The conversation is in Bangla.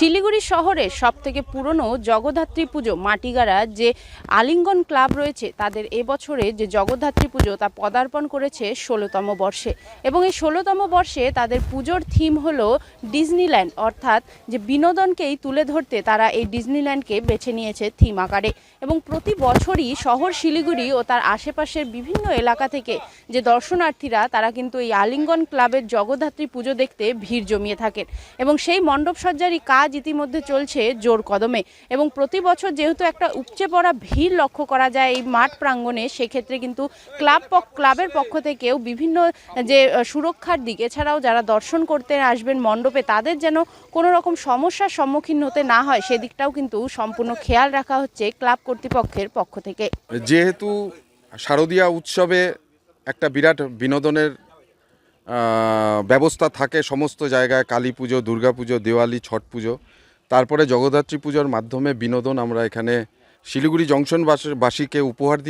শিলিগুড়ি শহরের সব থেকে পুরনো জগদ্ধাত্রী পুজো, মাটিগাড়া যে আলিঙ্গন ক্লাব রয়েছে, তাদের এবছরে যে জগদ্ধাত্রী পুজো, তা পদার্পণ করেছে ষোলোতম বর্ষে। এবং এই ষোলোতম বর্ষে তাদের পুজোর থিম হলো ডিজনিল্যান্ড, অর্থাৎ যে বিনোদনকেই তুলে ধরতে তারা এই ডিজনিল্যান্ডকে বেছে নিয়েছে থিম আকারে। এবং প্রতি বছরই শহর শিলিগুড়ি ও তার আশেপাশের বিভিন্ন এলাকা থেকে যে দর্শনার্থীরা, তারা কিন্তু এই আলিঙ্গন ক্লাবের জগদ্ধাত্রী পুজো দেখতে ভিড় জমিয়ে থাকেন। এবং সেই মণ্ডপসজ্জারই কাজ ইতিমধ্যে চলছে জোর কদমে এবং প্রতি বছর যেহেতু একটা উপচে পড়া ভিড় লক্ষ্য করা যায় এই মাঠ প্রাঙ্গণে, সেক্ষেত্রে কিন্তু ক্লাব ক্লাবের পক্ষ থেকেও বিভিন্ন যে সুরক্ষার দিক, এছাড়াও যারা দর্শন করতে আসবেন মণ্ডপে, তাদের যেন কোনো রকম সমস্যার সম্মুখীন হতে না হয়, সেদিকটাও কিন্তু সম্পূর্ণ খেয়াল রাখা হচ্ছে ক্লাব কর্তৃপক্ষের পক্ষ থেকে। যেহেতু শারদীয়া উৎসবে একটা বিরাট বিনোদনের ব্যবস্থা থাকে সমস্ত জায়গায়, কালী পুজো, দুর্গা পুজো, দেওয়ালি, ছট পুজো। তারপরে জগদ্ধাত্রী পুজোর মাধ্যমে বিনোদন আমরা এখানে শিলিগুড়ি জংশন বাসীকে উপহার দিই